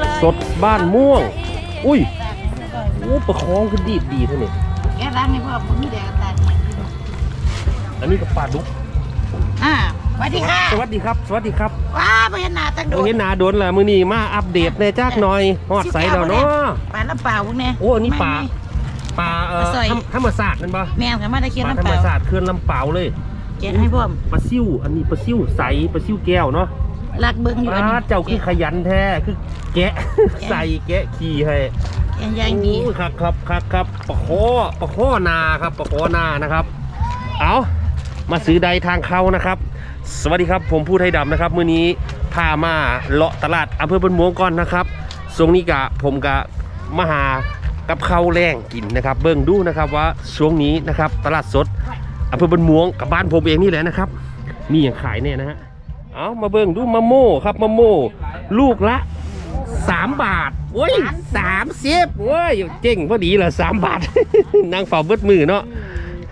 กแดนตลาดสดบ้านม่วง อุ้ยโอ้ประคองคือดีดดีเท่านี้แกร้านนี้พ่อผมมีแดงตาอันนี้ก็ปลาดุกอ่าสวัสดีค่ะสวัสดีครับ สวัสดีครับว้าไปเห็นหน้าตั้งโดเราเห็นหนาโดนแหละมือนี้มาอัปเดตในจักหน่อยฮอดใสแล้วเนาะปลาน้ำเปล่าพวกเนี้ยโอ้อันนี้ปลาปลาเอ่อปลาสร้อยธรรมธรรมศาสตร์นั่นปะแม่งค่ะมาตะเคียนปลาน้ำธรเปรมล่าศาสตร์เคลื่อนลำเปล่าเลยแกะให้พ่อมปลาซิ่วอันนี้ปลาซิ่วใสปลาซิ่วแก้วเนาะ รักเบิ้งอยู่ปอันลานี้เจ้าคือขยันแท้คือแกะใส่แกะขี่ให้แกะย่างดีโอ้ยครับครับครับครับปะโคปะโคนาครับปะโคนานะครับ เอามาซื้อใดทางเข้านะครับ สวัสดีครับผมผู้ไทยดำนะครับมื้อนี้พามาเลาะตลาดอำเภอบันม่วงก่อนนะครับช่วงนี้กะผมกะมาหากับข้าวแรงกินนะครับ เบิ่งดูนะครับว่าช่วงนี้นะครับ ตลาดสดอำเภอบันม่วงกับบ้านผมเองนี่แหละนะครับ มีอย่างขายเนี่ยนะฮะ เอามาเบิ่งดูมะโม่ครับมะโม่ลูกละสามบาทโอ้ยสามสิบโอ้ยเจ๋งพอดีละสามบาท นางเฝ้าเบิดมือเนาะ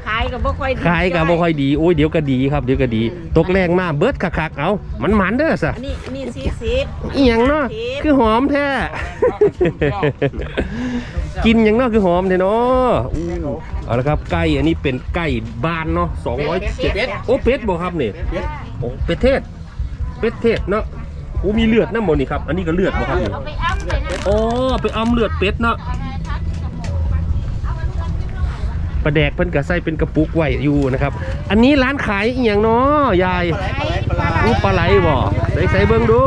ขายกับบ่ค่อยดีขายก็บ่ค่อยดีโอ้ยเดี๋ยวก็ดีครับเดี๋ยวก็ดี ตกแรงมากเบิดคักๆเอามันหมันเด้อสะอันนี้อันนี้สี่สิบอีหยังเนาะคือหอมแท้กินหยังเนาะคือหอมแท้เนาะอู้เอาละครับไก่อันนี้เป็นไก่บ้านเนาะ207โอ้เป็ดบ่ครับนี่โอ้เป็ดเทศ เป็ดเทศเนาะโอ้มีเลือดน้ำบ่นี่ครับ อันนี้ก็เลือดบ่ครับนี่ไปอ้ำเลยนะโอ้ไปอำเลือดเป็ดเนาะปลาแดกเพิ่นก็ใส่เป็นกระปุกไว้อยู่นะครับ อันนี้ร้านขายอีหยังเนาะยายอู้ปลาไหลบ่ใส่ใส่เบิ่งดู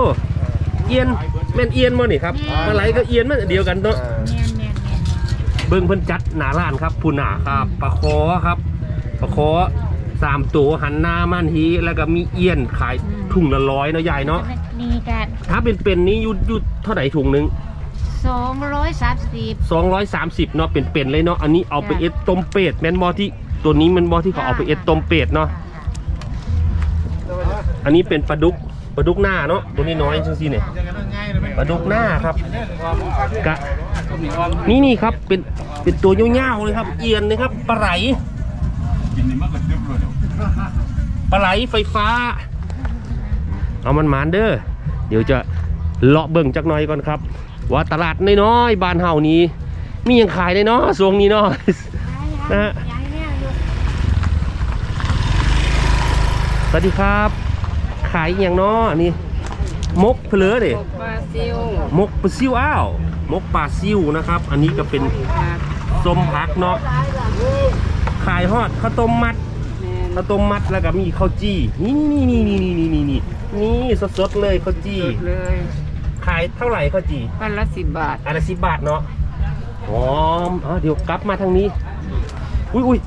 เอียนแม่นเอียนบ่นี่ครับปลาไหลก็เอียนมันอันเดียวกันเนาะแม่นแม่นแม่นเบิ่งเพิ่นจัดหน้าร้านครับผู้หน้าครับปลาคอครับปลาคอ สามตัวหันหน้ามันทีแล้วก็มีเอียนขายถุงละร้อยเนาะยายเนาะมีกันถ้าเป็นเป็นๆนี้อยู่อยู่เท่าไหร่ถุงหนึงสองร้อยสามสิบ 230เนาะเป็นๆเลยเนาะอันนี้เอาไปเอ็ดต้มเป็ดแม่นบอที่ตัวนี้แมันบอที่เขาเอาไปเอ็ดต้มเป็ดเนาะอันนี้เป็นปลาดุกปลาดุกหน้าเนาะตัวนี้น้อยจังซี่เนี่ยปลาดุกหน้าครับกะนี่นี่ครับเป็นเป็นตัวยาวๆเลยครับ เอียนเลยครับปลาไหล ปลาไหลไฟฟ้า เอามันหมานเด้อเดี๋ยวจะเลาะเบิ่งจักหน่อยก่อนครับ ว่าตลาดน้อยๆบ้านเฮานี้ มีหยังขายได้เนาะช่วงนี้เนาะนะฮะสวัสดีครับ ขายอหย่างเนาะอันนี่มกเพลอเด้ปลาซิวมกปลาซิวอ้าวมกปลาซิวนะครับ อันนี้ก็เป็นส้มพักเนาะขายฮอดข้าวต้มมัด ข้าวต้มมัดแล้วก็มีข้าวจี้ นี่นี่นี่นี่นี่นี่นี่นี่นี่สดๆเลยข้าวจี้ เลยขายเท่าไหร่ข้าวจี้พันละสิบบาท อันละสิบบาทเนาะหอมอ๋อเดี๋ยวกลับมาทางนี้ อุ้ยอุ้ย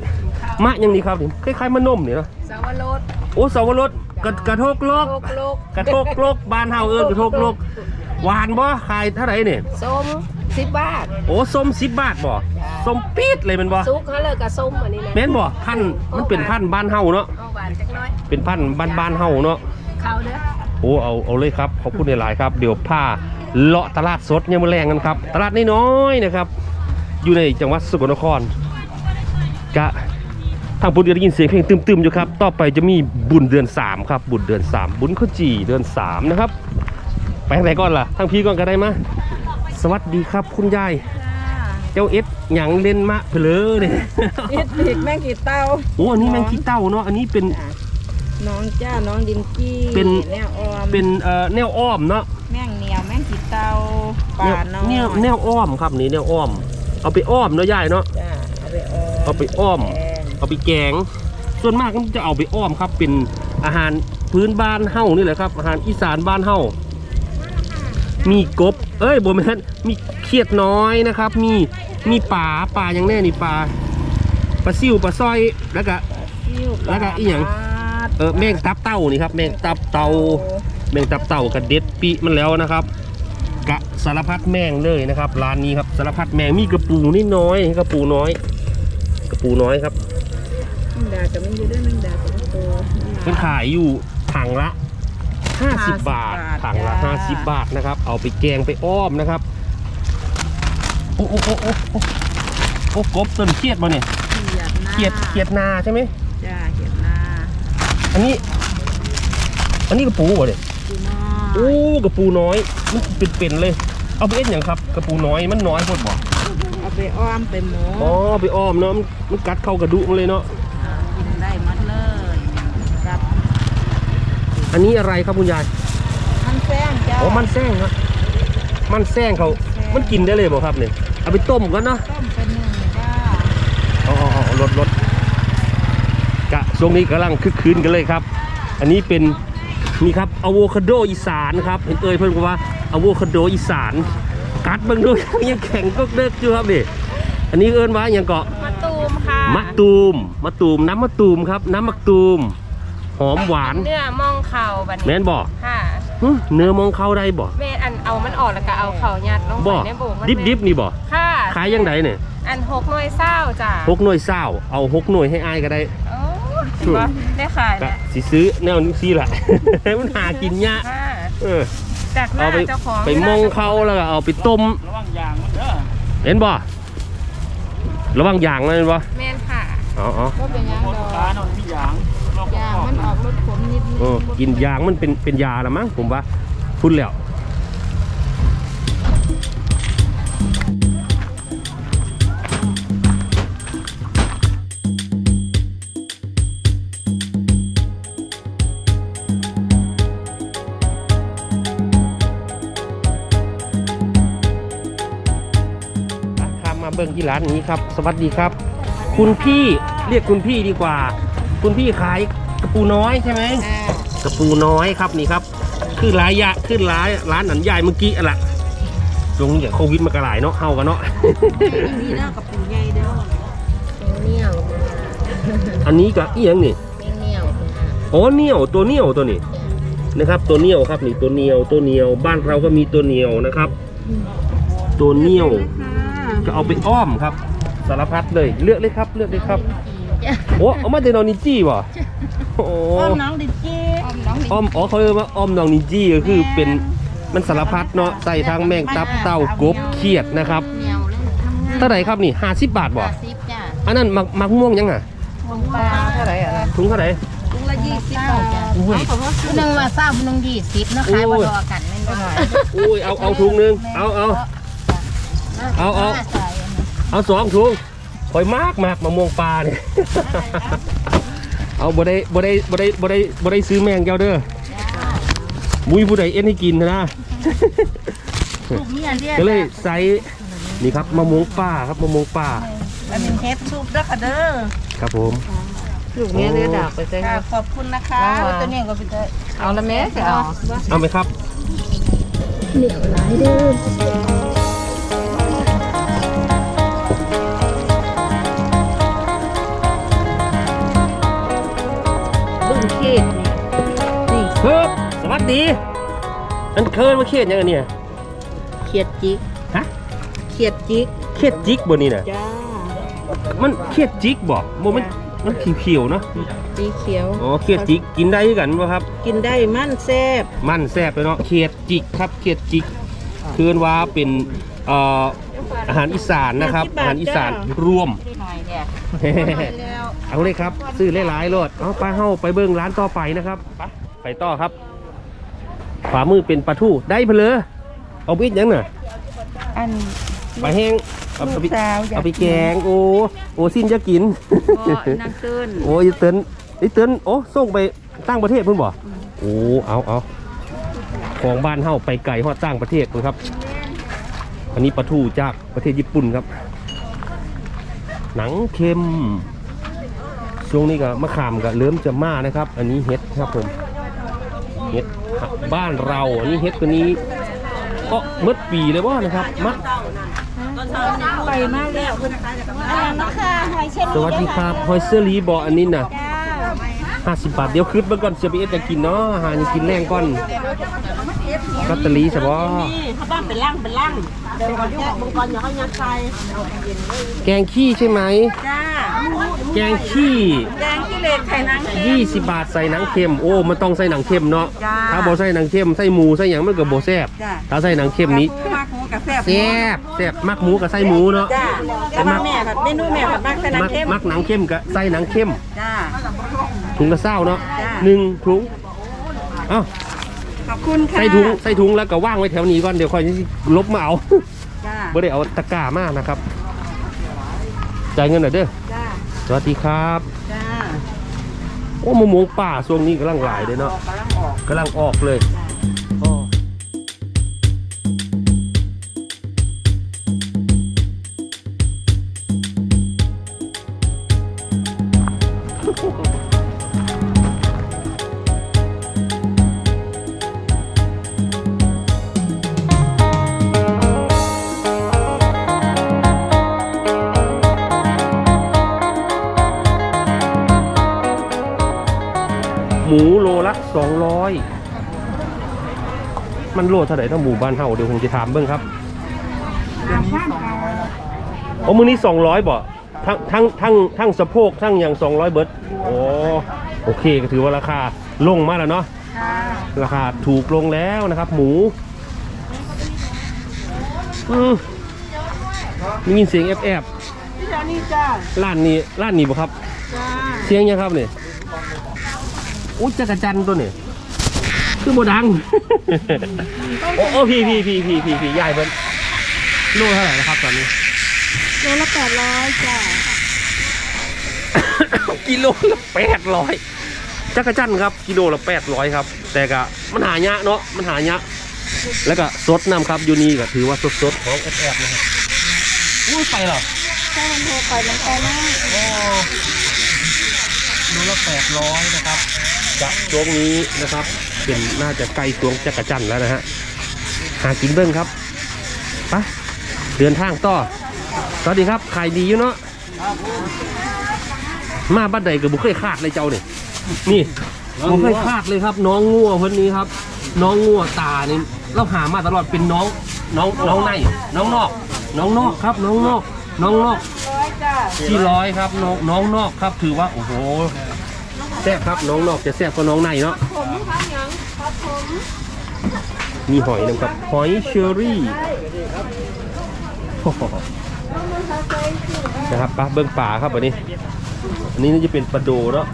มะยังนี่ครับนี่คล้ายๆมะนมเนี่ยเนาะสาวรสโอ้สาวรสกระกระทกโลก โลกโลกกระทกโลกบ้านเฮาเอิ้นกระทกโลกหวานบ่ขายเท่าไหร่เนี่ย ส้ม สิบบาท โอ้ส้มสิบบาทบ่ส้มปี๊ดเลยแมันบ่ซุกเขาเลยกับส้มอันนี้นะแม่นบ่พันธุ์มันเป็นพันธุ์บ้านเฮาเนาะเอาหวานจักหน้อยเป็นพันธุ์บ้านบ้านๆเฮาเนาะเขาเด้อโอ้เอาเอาเลยครับขอบคุณหลายๆครับ เดี๋ยวพาเลาะตลาดสดยามมื้อแรงกันครับ ตลาดน้อยๆนะครับ อยู่ในจังหวัดสกลนครกะทางบุญได้ยินเสียงเพลงตึมๆอยู่ครับ ต่อไปจะมีบุญเดือน 3 ครับ บุญเดือน 3 บุญข้าวจี่เดือน 3 นะครับ ไปทางไหนก่อนล่ะ ทางพี่ก่อนก็ได้มา สวัสดีครับคุณยาย เจ้าเอ็ดหยังเล่นมะเพลอเนี่ยเอ็ดปีกแมงกีเต้าโอ้อันนี้แมงขี้เต้าเนาะอันนี้เป็นน้องจ้าน้องดินกี้เป็นแนวออมเป็นเอ่อแนวอ้อมเนาะแมงเหนียวแมงกีเต้าปแนลาวน้อยแนวแนวอ้อมครับนี่แนวอ้อม เอาไปอ้อมเนาะยายเนาะจ้าเอาไปออมเอาไปอ้อมแกงเอาไปแกง ส่วนมากก็จะเอาไปอ้อมครับเป็นอาหารพื้นบ้านเฮานี่แหละครับ อาหารอีสานบ้านเฮา มีกบ เอ้ยบ่แม่นมีเขียดน้อยนะครับ มีมีปลาปลาอย่างแน่นี่ปลาปลาซิวปลาสร้อยแล้วก็ซิ่วปาแล้วก็อีหยังปาดเออแมงตับเต่านี่ครับแมงตับเต่าแมงตับเต่ากระเด็ดปีมันแล้วนะครับกะสารพัดแมงเลยนะครับร้านนี้ครับสารพัดแมงมีกระปูนิดน้อยกระปูน้อย กระปูน้อยครับแมงดากับมันอยู่ด้วยแมงดากับตัวมันขายอยู่ถังละ 50 บาทถังละ50 บาทนะครับ เอาไปแกงไปอ้อมนะครับ โอ้โอ้โอ้โอ้โอ้โอ้กบต้นเครียดมาเนี่ยเขียดหน้าเครียดเครียดนาใช่ไหมจ้าเขียดหน้าอันนี้ อันนี้กระปูบ่เนี่ยปูน้อโอ้ยกระปูน้อยมันเป็นๆเลย เอาไปเอ็ดอย่างครับกระปูน้อยมันน้อยโพดบ่เอาไปอ้อมไปหมูอ๋อไปอ้อมเนาะมันมันกัดเข้ากระดูกมันเลยเนาะ กินได้หมดเลยกับ อันนี้อะไรครับคุณยาย มันแซงจ้า อ๋อ มันแซงครับ มันแซงเขา แซง มันกินได้เลยบ่ครับเนี่ย เอาไปต้มกันเนาะ ต้มเป็นหนึ่งจ้าอ๋ออ๋ออ๋อลดลดกะช่วงนี้กำลังคึกคืนกันเลยครับ อันนี้เป็นนี่ครับอะโวคาโดอีสานครับ เห็นเอ่ยเพิ่นบอกว่าอะโวคาโดอีสาน กัดเบิ่งดูยังแข็งก็เด็กอยู่ครับนี่อันนี้เอิ้นว่าอย่างเกาะ มะตูมค่ะมะตูม มะตูม น้ำมะตูมครับ น้ำมะตูม หอมหวานเนื้อมองเข่าบัดแม่นี้นบ่ค่ะหึเนื้อมองเข้าได้บ่แม่อันเอามันออกแล้วก็เอาเข่ายัดลงไปบ่ในโบกมันดิบดิบๆนี่บ่ค่ะขายยังไงเนี่ยอันหกหน่วยเศร้าจ้ะหกหน่วยเศร้าเอาหกหน่วยให้อายก็ได้โอ้ถือว่าได้ขายก็แล้วสิซื้อแนวนี้สิล่ะมันหากินยากค่ะเออจากหน้าเอาไปเจ้าของไปมองเขาแล้วก็เอาไปต้มเห็นบ่ระวังอย่างนั่นบ่แม่นค่ะอ๋ออ๋อก็เป็นหยังดอกยาง มันออกรสขมนิดนิดเออกินยางมันเป็นเป็นยาละมั้งผมว่าพุ่นแล้วข้ามมาเบิ่งที่ร้านนี้ครับ สวัสดีครับ คุณพี่เรียกคุณพี่ดีกว่า คุณพี่ขาย ระปูน้อยใช่ไหมอ่ากระปูน้อยครับนี่ครับ ขึ้นร้ายยะขึ้นร้ายร้านหนันใหญ่เมื่อกี้อะล่ะช่วงนี้โควิดมากระหลายเนาะเฮากันเนาะ นี่เนาะกับปูใหญ่เด้อเหนียวอันนี้ก็เอียงนี่เหนียวอ๋อเหนียวตัวเหนียวตัวนี้นะครับ ตัวเหนียวครับนี่ตัวเหนียวตัวเหนียวบ้านเราก็มีตัวเหนียวนะครับ ตัวเหนียวจะเอาไปอ้อมครับ สารพัดเลยเลือกเลยครับ เลือกเลยครับโอ้เอามาเดนอนิจี้ป่ะ โอ้อ้อมน้องดิจีอ้อมน้องดิอ้อมอ๋อเขาเรียกว่าอ้อมนองนิจี้ก็คือเป็นมันสารพัดเนาะใส่ทั้งแมงตับเต่ากบเขียดนะครับเหนียวเลยทำงานเท่าไหร่ครับนี่ห้าสิบบาทบ่ห้าสิบจ้ะอันนั้นมักมักม่วงยังอะของปลาเท่าไหร่อะถุงเท่าไหร่ถุงละยี่สิบเศร้าบาทจ้ะอุ้ยผู้หนึ่งว่าเศร้าผู้หนึ่งยี่สิบเนาะขายบ่รอกันแม่นบ่อุ้ยเอาเอาถุงหนึงเอาเอาเอาเอาใส่อันนั้นเอาสองถุงคอยมากมากมะม่วงปลาเนี่ย เอาบ่ได้บ่ได้บ่ได้บ่ได้บ่ได้ซื้อแมงแก้วเด้อมุ้ยผู้ใดเอ็นให้กินนะลูกเมียเรียกก็เลยใส่นี่ครับมะม่วงป่าครับมะม่วงป่าอันนี้เฮ็ดซุปเด้อค่ะเด้อครับผมลูกเนี้ยเลือดาบไปใส่ขอบคุณนะคะตัวนี้ก็เป็นเอาละแม่จะเอาเอาไหมครับเหนียวหลายเด้อ วัสดี อันเคินมาเขียดยังไงเนี่ยเขียดจิกฮะเขียดจิกเขียดจิกบนนี่น่ะจ้ามันเขียดจิกบอกโมมันมันเขียวๆเนาะสีเขียว อ๋อเขียดจิกกินได้คือกันป่ะครับ กินได้มันแซ่บมันแซ่บเลยเนาะเขียดจิกครับเขียดจิกคือว่าเป็นเอ่ออาหารอีสานนะครับอาหารอีสานรวม หน่อยเนี่ยแล้วเอาเลยครับ ซื้อหลายๆโลดเอาไปเฮ้าไปเบิ้งร้านต่อไปนะครับ ไปไปต่อครับข วามือเป็นปลาทูได้เพนเลยเอาไปอีกยังน่ะอันปลาแห้งเอาเอาไปลูกสาวอยากเอาไปแกงโอ้โอ้สิ้นจะกินนั่งตื้นโอ้ยเตือนไอ้เตือนโอ้ส่งไปตั้งประเทศเพิ่นบ่โอ้เอาเอาของบ้านเฮาไปไกลฮอดตั้งประเทศเพิ่นครับ อันนี้ปลาทูจากประเทศญี่ปุ่นครับ หนังเค็มช่วงนี้ก็มะขามก็เริ่มจะมานะครับ อันนี้เห็ดครับผม เห็ดบ้านเราอันนี้เห็ดตัวนี้ก็เมื่อปีเลยว่านะครับมะไปมากแล้วคุณนะคะจากมาค่ะหอยเชลสวัสดีครับหอยเซอรีบออันนี้นะห้าสิบบาทเดี๋ยวคืดเบิ่งก่อนเสียบีเอสจะกินเนาะอาหารกินแรงก่อน กัตเตอรี่ใช่ปะเขาบ้านเป็นร่างเป็นร่างเดี๋ยวก่อนที่บอกมังกรอย่าเขายัดใส่แกงขี้ใช่ไหมจ้าแกงขี้แดงกิเลสไข่นังเค็มยี่สิบบาทใส่หนังเค็มโอ้มันต้องใส่หนังเค็มเนาะจ้าถ้าบ่ใส่หนังเค็มใส่หมูใส่หยังมันก็บ่แซ่บจ้าถ้าใส่หนังเค็มนี้มากหมูกับแซ่บแซ่บแซ่บมักหมูกับใส่หมูเนาะจ้าแต่ว่าแม่ผัดเมนูแม่ผัดมากใส่นังมักเค็มมักหนังเค็มกับใส่หนังเค็มจ้าถุงละเศร้าเนาะจ้าหนึ่งถุงเอ้า ขอบคุณค่ะใส่ถุงใส่ถุงแล้วก็ว่างไว้แถวนี้ก่อนเดี๋ยวค่อยลบมาเอาจ้าบ่ได้เอาตะกร้ามากนะครับจ่ายเงินหน่อยเด้อจ้าสวัสดีครับ จ้าโอ้มะม่วงป่าช่วงนี้กำลังหลายเลยเนาะกำลังออกกำลังออกเลย หมูโลละสองร้อยมันโลเท่าไหร่ถ้าหมูบ้านเฮาเดี๋ยวผมจะถามเบิ่งครับโอ้มือนี้สองร้อยบ่ทั้งทั้งทั้งทั้งสะโพกทั้งอย่างสองร้อยเบิร์ดโอ้โอเคก็ถือว่าราคาลงมาแล้วเนาะค่ะราคาถูกลงแล้วนะครับ หมูอืมมียินเสียงแอบแอบพี่จานี่จ้าๆร้านนี้ร้านนี้บ่ครับจ้าเสียงยังครับเนี่ย อุ้ยจักรจันทร์ตัวนี่คือโบดัง โอ้โอ้พี่พี่พี่พี่พี่พี่ใหญ่เบิ้ลโลเท่าไหร่นะครับตอนนี้ โลละแปดร้อยจ้ะกิโลละแปดร้อยจักรจันทร์ครับกิโลละแปดร้อยครับ แต่ก็มันหายากเนาะมันหายากแล้วก็สดน้ำครับอยู่นี่ก็ถือว่าสดสดๆของแอบๆนะครับอุ้ยไปเหรอ ถ้ามันโทรไปมันไปมากโอ้โลละแปดร้อยนะครับ จะช่วงนี้นะครับ เป็นน่าจะใกล้ช่วงจักรจันทร์แล้วนะฮะหากินเบิ้งครับไปเดินทางต่อสวัสดีครับขายดีอยู่เนาะมาบ้านใดก็บุเคยขาดเลยเจ้าเนี่ยนี่บุเคยขาดเลยครับ น้องงัวคนนี้ครับ น้องงัวตานี่เราหามาตลอดเป็นน้องน้องน้องในน้องนอก น้องนอกครับ น้องนอก น้องนอกร้อยจ้าที่ร้อยครับน้องน้องนอกครับ ถือว่าโอ้โห แซ่บครับน้องนอกจะแซ่บกว่าน้องในเนาะมีหอยนะครับหอยเชอรี่โอ้โหนะครับปลาเบิ้งป่าครับวันนี้ อันนี้น่าจะเป็นปลาโดเนาะ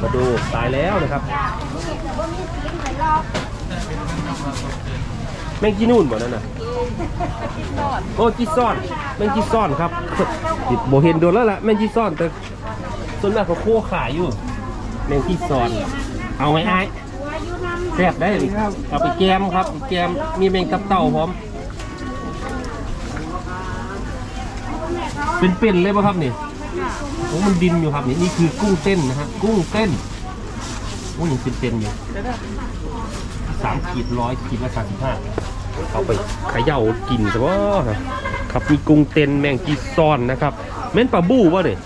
ปลาโดตายแล้วนะครับแมงจีนูนบ่นั่นน่ะโอ้จีซ่อนแมงจีซ่อนครับโบเห็นโดนแล้วล่ะแมงจีซ่อนแต่ส่วนมากเขาโค้ขายอยู่ แมงจีซอน เอาไหมไอ้ายแซ่บได้เลยเอาไปแกมครับแกมมีแมงตับเต่าพร้อม เป็นๆเลยป่ะครับนี่โอ้มันดินอยู่ครับนี่นี่คือกุ้งเต้นนะฮะกุ้งเต้นโอ้ยังเป็นๆอยู่สามขีดร้อยขีดละสามสิบห้าเอาไปเขย่ากินแต่ว่าครับมีกุ้งเต้นแมงกีซอนนะครับแม่นปลาบูวะเนี่ย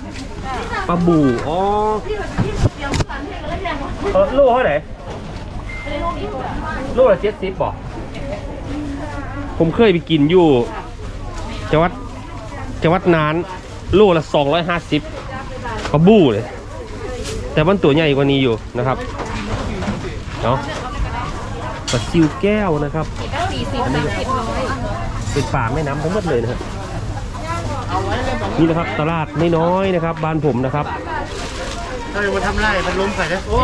ปลาบูอ๋อ เออโลเท่าไหร่โลละเจ็ดสิบบอกผมเคยไปกินอยู่จังหวัดจังหวัดนานโลละสองร้อยห้าสิบปลาบูเลย แต่มันตัวใหญ่กว่านี้อยู่นะครับเนาะปลาซิวแก้วนะครับอันนี้เป็นป่าแม่น้ำทั้งหมดเลยนะครับนี่นะครับตลาดไม่น้อยนะครับ บ้านผมนะครับ เฮ้ยมาทำไรมันล้มใส่นะโอ้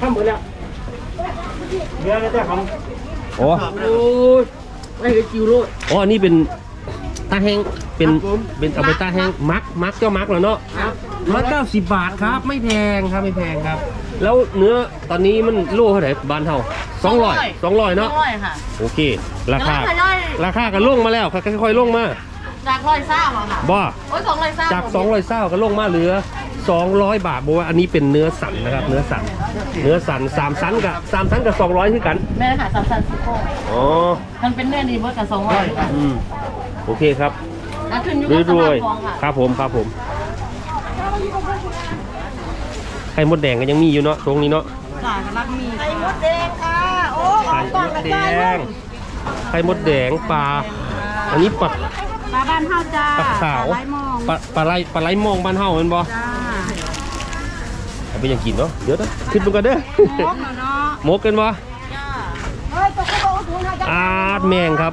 ทำหมดแล้วเรือแล้วแต่ของโอ้ยไม่ได้จิวโรดอ๋ออันนี้เป็นตาแห้งเป็นเป็นเอาไปตาแห้งมักมักเจ้ามักแล้วเนาะมักเก้าสิบบาทครับ ไม่แพงครับไม่แพงครับ แล้วเนื้อตอนนี้มันโลเท่าไหร่บ้านเท่าสองร้อยสองร้อยเนาะร้อยค่ะ โอเค ราคาร้อยร้อยราคาก็ลงมาแล้วค่อยๆลงมาจากร้อยเศร้าอะค่ะ บ่ โอ้ยสองร้อยเศร้าจาก200เศร้าก็ลงมาเหลือ 200 บาทบอกว่าอันนี้เป็นเนื้อสันนะครับ เนื้อสัน เนื้อสันสามสันกับสามสันกับ200คือกันแม่ค่ะสามสันสิบโคอ๋อมันเป็นเนื้อดีเบิร์ดกับสองร้อยค่ะอืมโอเคครับแล้วขึ้นอยู่รกับสวยภาพคลองค่ะๆครับผมครับผมไข่มดแดงก็ยังมีอยู่เนาะตรงนี้เนาะจ่ายกำลังมีไข่มดแดงค่ะโอ้ไข่มดแดงไข่มดแดงปลาอันนี้ปลาปลาบ้านเฮาจ้าปลาขาวปลาไหลมองปลาปลาไหลปลาไหลมองบ้านเฮาแมันบ่จ้า เอาไปยังกินเนาะเดี๋ยวนะขึ้นมากันเด้อครบแล้วเนาะหมกกันบ่เฮ้ยตัวเขาบอกว่าถุงเขาจะอาดแมงครับ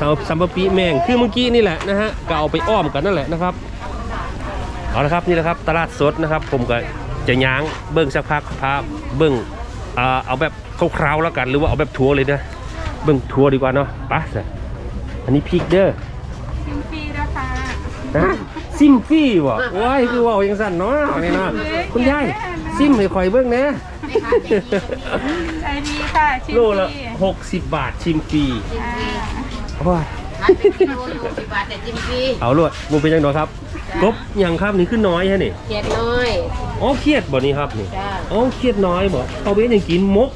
สัมสัมปปีแมงคือเมื่อกี้นี่แหละนะฮะก็เอาไปอ้อมกันนั่นแหละนะครับเอาละครับนี่แหละครับตลาดสดนะครับ ผมก็จะย้างเบิ้งสักพักพาเบิ้งอ่าเอาแบบคร่าวๆแล้วกัน หรือว่าเอาแบบทัวร์เลยนะเบิ้งทัวร์ดีกว่าเนาะไปะอันนี้พริกเด้อกินฟรีนะคะฮะ ซิมฟรี่บ่โอ้ยคือเว่าอย่างสั่นเนาะนี่เนาะคุณยายซิมให้ข่อยเบิ้งแหนะใจดีค่ะชิมโลฟละรี60บาทชิมฟรีอ่าโอ้ยขายเป็นกิโลอยู่สิบบาทแต่จิ้มฟรีเอาลวดมูเป็นยังไงครับกบยังครับนี่ขึ้นน้อยฮะนี่เขียดน้อยอ๋อเครียดบ่นี่ครับนี่จ้าอ๋อเครียดน้อยบ่เอาไปยังกินมก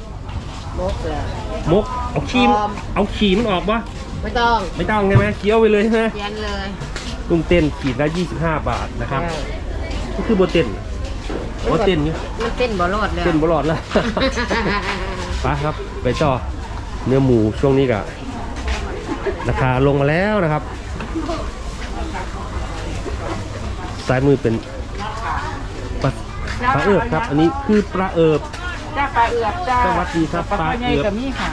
มกเลยมกเอาขีมปลอมเอาขีมันออกปะไม่ต้องไม่ต้องใช่ไหมเคี้ยวไปเลยใช่ไหมเขียนเลย กุ้งเต้นขีดละ25 บาทนะครับก็คือโบเต้นโบเต้นเนี่ยมันเต้นบ่รอดเลยเต้นบลอดแล้วไปครับ ไปต่อเนื้อหมูช่วงนี้ก็ราคาลงมาแล้วนะครับซ้ายมือเป็นปลาปลาเอิบครับ อันนี้คือปลาเอิบจ้าปลาเอือบจ้าสวัสดีครับปลาเอือบกับมี่ค่ะ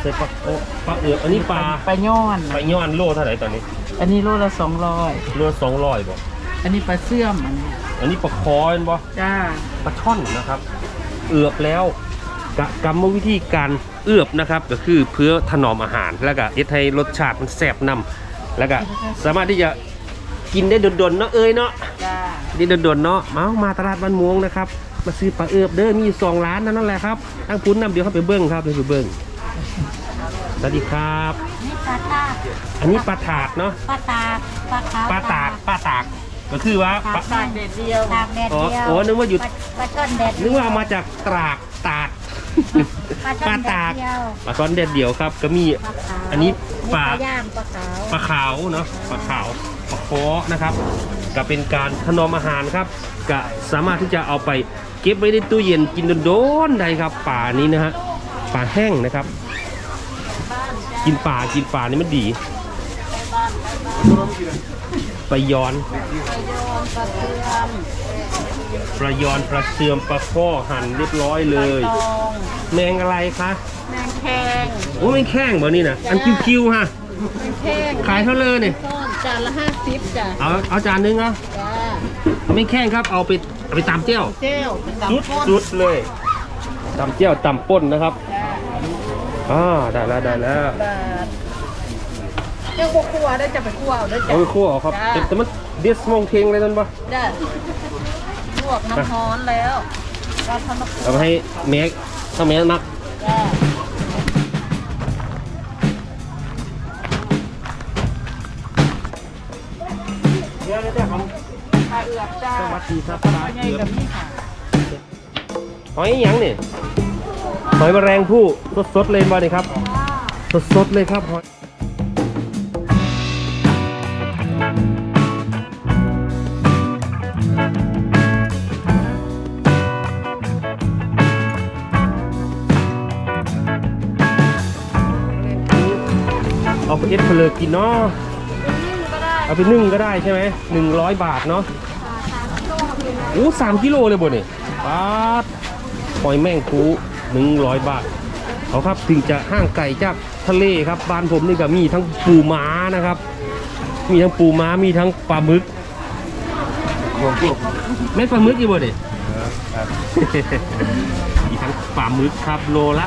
ใส่ปลาโอ้ปลาเอือบอันนี้ปลาปลาย้อนปลาย้อนโลเท่าไหร่ตอนนี้ อันนี้โลละสองร้อยโลสองร้อยบ่อันนี้ปลาเสื่อมอันนี้อันนี้ปลาคอเป็นบ่จ้าปลาช่อนนะครับ เอือบแล้วกะกรรมวิธีการเอือบนะครับ ก็คือเพื่อถนอมอาหารแล้วก็เอ็ดให้รสชาติมันแซ่บนำแล้วก็สามารถที่จะกินได้ดนๆเนาะเอ้ยเนาะจ้านี่ดนๆเนาะมามาตลาดบ้านม่วงนะครับ มาซื้อปลาเอือบเด้อมีอยู่สองร้านนั่นแหละครับทั้งพุ้นนำเดี๋ยวเข้าไปเบิ้งครับเดี๋ยวไปเบิ้งสวัสดีครับนี่ป ลาตากอันนี้ปลาถาดเนาะปลาตากปลาขาวปลาตากปลาตากก็คือว่าปลาตากเด็ดเดียวตากแดดอ๋อเดียวโอ้นึกว่าอยู่ปลปลาช่อนแดดนึกว่าเอามาจากตรากตาดปลาช่อนแดตาดกเดียวปลาซ้อนเด็ดเดี่ยวครับ ก็มีปลาขาวอันนี้ปลาปลาย่างปลาขาวปลาขาวเนาะปลาขาวปลาโคนะครับ ก็เป็นการถนอมอาหารครับ ก็สามารถที่จะเอาไปเก็บไว้ในตู้เย็นกินโดนๆได้ครับป่านี้นะฮะป่าแห้งนะครับ กินป่ากินป่านี่มันดีปลายอนปลายอนปลาเสื่อมปลาข้อหั่นเรียบร้อยเลย แมงอะไรคะแมงแข้งโอ้แมงแข้งบ่นี่นะอันคิวๆฮะแข้งขายเท่าเลยเนี่ยต้นจานละห้าสิบจ้ะเอาเอาจานนึงเอาจ้าไม่แข้งครับเอาไปเอาไปตำเจ้าเจ้วเป็นสุดตำข้นสุดเลยตำเจ้าตำป่นนะครับ อ่าได้แล้วได้แล้วบาทเจ้าบกขัวได้จะไปขัวเอาได้จ้ะเอาไปคั่วเอาครับจ้าแต่แต่มันเดสมองเทงเลยนั่นปะได้ลวกน้ำร้อนแล้วก็ทำมาเอาไปให้แม็กถ้าแม็กนักจ้าเดี๋ยวเดี๋ยวของปลาเอือบจ้าสวัสดีครับปลาใหญ่กับนี่ค่ะหอยหยังเนี่ย หอยแมลงผู้สดสดๆเลยบ่เนี่ยครับสดสดๆเลยครับหอยเอาไปเอ็ดเพลอกินเนาะเอาไปนึ่งก็ได้ใช่ไหมหนึ่งร้อยบาทเนาะโอ้สามกิโลเลยบ่เนี่ยบาทหอยแมงคู หนึ่งร้อยบาทเขาครับถึงจะห้างไก่จากทะเลครับบ้านผมนี่ก็มีทั้งปูม้านะครับ มีทั้งปูม้ามีทั้งปลาหมึกแม่นปลาหมึกอีกบ่เนี่ยมีทั้งปลาหมึกครับโลละ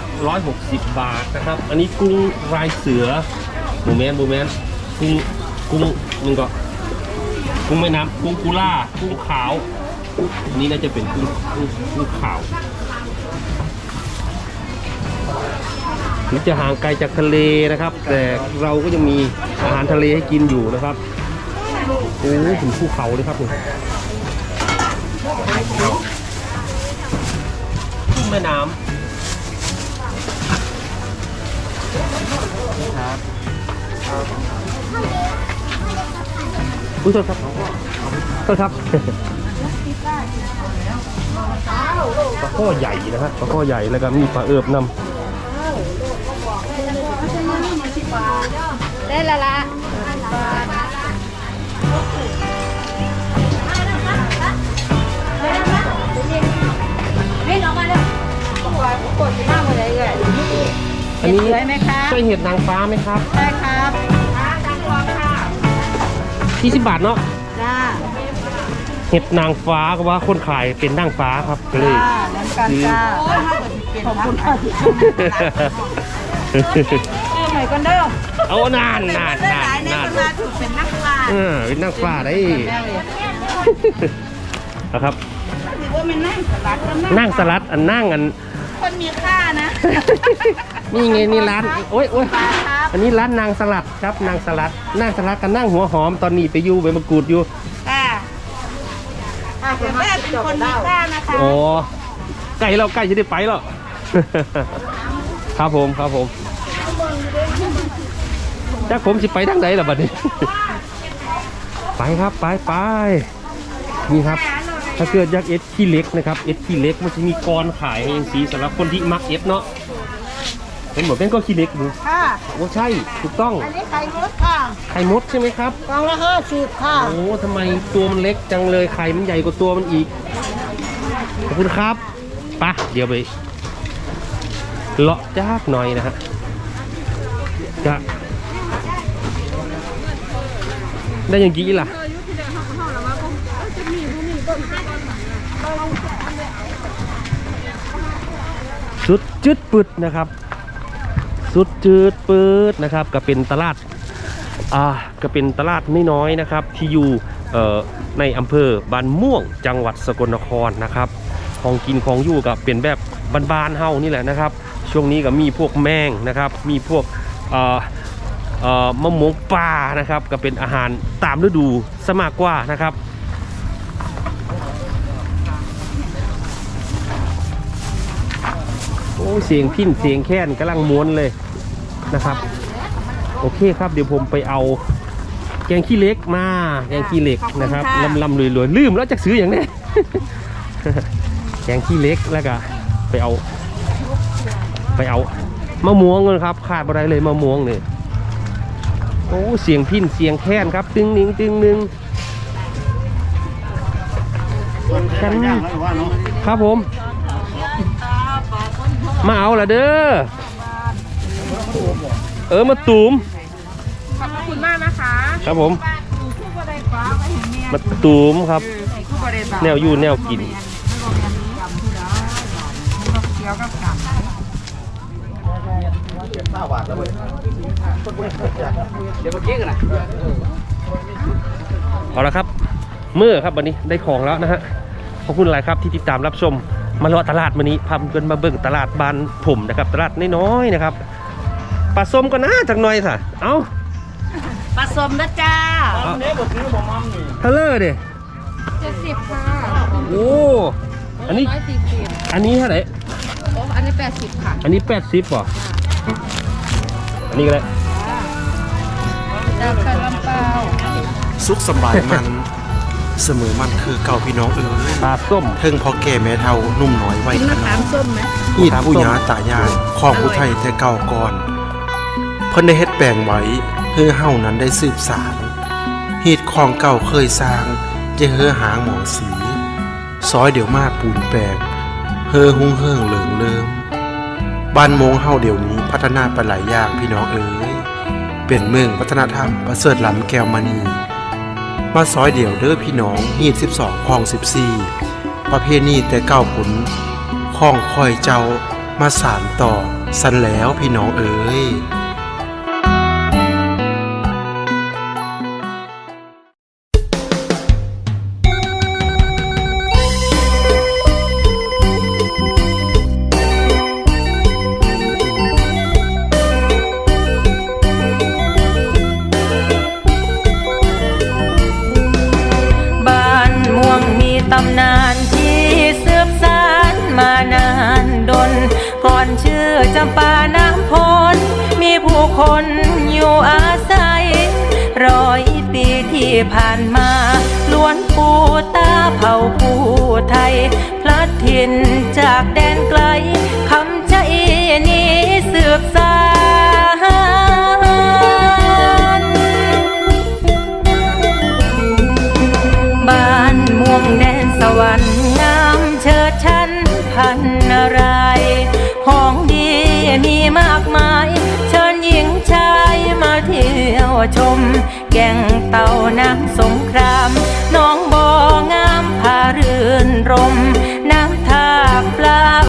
160 บาทนะครับ อันนี้กุ้งลายเสือบูแมนบูแมนกุ้งกุ้งนึงก็กุ้งแม่น้ำกุ้งกุล่ากุ้งขาวอันนี้น่าจะเป็นกุ้งกุ้งกุ้งขาว ถึงจะห่างไกลจากทะเลนะครับ แต่เราก็ยังมีอาหารทะเลให้กินอยู่นะครับโอ้ถึงภูเขาเลยครับผมกุ้งแม่น้ำอุ้ยโทษครับโทษครับปลาข้อใหญ่นะฮะปลาข้อใหญ่แล้วก็มีปลาเอิบน ได้ละละำอันนี้ได้ไหมคะใช่เห็ดนางฟ้าไหมครับได้ครับจังหวะค่ะที่สิบบาทเนาะจ้าเห็ดนางฟ้าก็ว่าคนขายเป็นนางฟ้าครับก็เลยจ้าน้ำกันจ้าขอบคุณค่ะ เอาใหม่กันเด้อเอานานนานนานนานถูกเป็นนักล่าเออเป็นนางฟ้าได้นะครับถือว่ามันนั่งสลัดกันนั่งสลัดอันนั่งอันคนมีค่านะนี่ไงนี่ร้านโอ้ยโอ้ยครับอันนี้ร้านนางสลัดครับนางสลัดนางสลัดกันนั่งหัวหอมตอนนี้ไปอยู่ใบมะกรูดอยู่ค่ะแม่เป็นคนมีค่านะคะอ๋อใกล้แล้วใกล้จะได้ไปแล้วครับผมครับผม จากผมสิไปทางไหนล่ะบัดนี้ ไปครับไปไปนี่ครับ ถ้าเกิดอยากเอสขี้เล็กนะครับเอสขี้เล็กมันจะมีกรขายเองสีสำหรับคนที่มักเอสเนาะเป็นเหมือนเป็นก็ขี้เล็กดูค่ะ โอ้ใช่ถูกต้องอันนี้ไข่มดค่ะไข่มดใช่ไหมครับกล่องละห้าสิบค่ะ โอ้ทำไมตัวมันเล็กจังเลยไข่มันใหญ่กว่าตัวมันอีกขอบคุณครับไปะเดี๋ยวไปเลาะจ้ากหน่อยนะฮะจะ ได้ยังกี้ล่ะสุดจืดปึดนะครับสุดจืดปืดนะครับก็เป็นตลาดอ่าก็เป็นตลาดไม่น้อยนะครับ ที่อยู่เอ่อในอำเภอบ้านม่วงจังหวัดสกลนครนะครับ ของกินของอยู่กับเป็นแบบบ้านๆเฮานี่แหละนะครับ ช่วงนี้ก็มีพวกแมงนะครับ มีพวกอ่อเอ่อ มะม่วงป่านะครับ ก็เป็นอาหารตามฤดูสมากกว่านะครับโอ้ยเสียงพิ้นเสียงแค้นกำลังม้วนเลยนะครับ โอเคครับเดี๋ยวผมไปเอาแกงขี้เหล็กมาแกงขี้เหล็กนะครับลำลำรวยรวยๆลืมแล้วจะซื้ออย่างนี้แกงขี้เหล็กแล้วก็ไปเอา ไปเอามะม่วงเลยครับขาดอะไรเลยมะม่วงเนี่ย โอ้เสียงพิ้นเสียงแค้นครับ ตึงหนิงตึงหนึ่งกันย่างแล้วว่าเนาะครับผม มาเอาละเด้อเออมาตูมขอบคุณมากนะคะครับผมผู้บริฟ้าไว้เห็นเมียมาตูมครับผู้บริฟ้าแนวอยู่ แนวกินเกี่ยวกับกับเอาละครับ เมื่อครับวันนี้ได้ของแล้วนะฮะขอบคุณหลายครับที่ติดตามรับชมมาเลาะตลาดวันนี้พาเพื่อนมาเบิ่งตลาดบ้านผมนะครับ ตลาดน้อยๆนะครับปลาส้มก็น่าจักหน่อยสะเอ้าผสมนะจ้าทะเลอร์เด้เจ็ดสิบค่ะโอ้อันนี้ร้อยสี่สิบอันนี้เท่าไหร่โอ้อันนี้แปดสิบค่ะ อันนี้แปดสิบป่ะอันนี้ก็ได้ ดาวไข่ลำเปล่าสุขสำบายมัน เสมอมันคือเก่าพี่น้องเอ๋ยปลาส้ม เทิงพอแก่แม่เท่านุ่มน้อยไว้กินขมะนาขามส้มไหมอีดผู้ยาตายายของผู้ไทยแต่เก่าก่อน เพิ่นได้เฮ็ดแปลงไว้เพื่อเฮานั้นได้สืบสารฮีดของเก่าเคยสร้างจะเฮือหางหมองสี ซอยเดี๋ยวมาปูนแปลงเฮือหุ่งเฮิงเหลิงเลิมบ้านโมงเฮาเดี๋ยวนี้พัฒนาไปหลายอย่างพี่น้องเอ๋ย เป็นเมืองวัฒนธรรมประเสริฐล้ำแก้วมณี มาซอยเดี่ยวเด้อพี่น้องฮีด12คลอง 14 ประเพณีแต่เก้าผลข้องคอยเจ้ามาสานต่อสันแล้วพี่น้องเอ๋ย ผ่านมาล้วนปูตาเผ่าผู้ไทย พลัดถิ่นจากแดนไกล ชม แก่งเต่าน้ำสงคราม น้องบ่องามพาเรือนรมน้ำ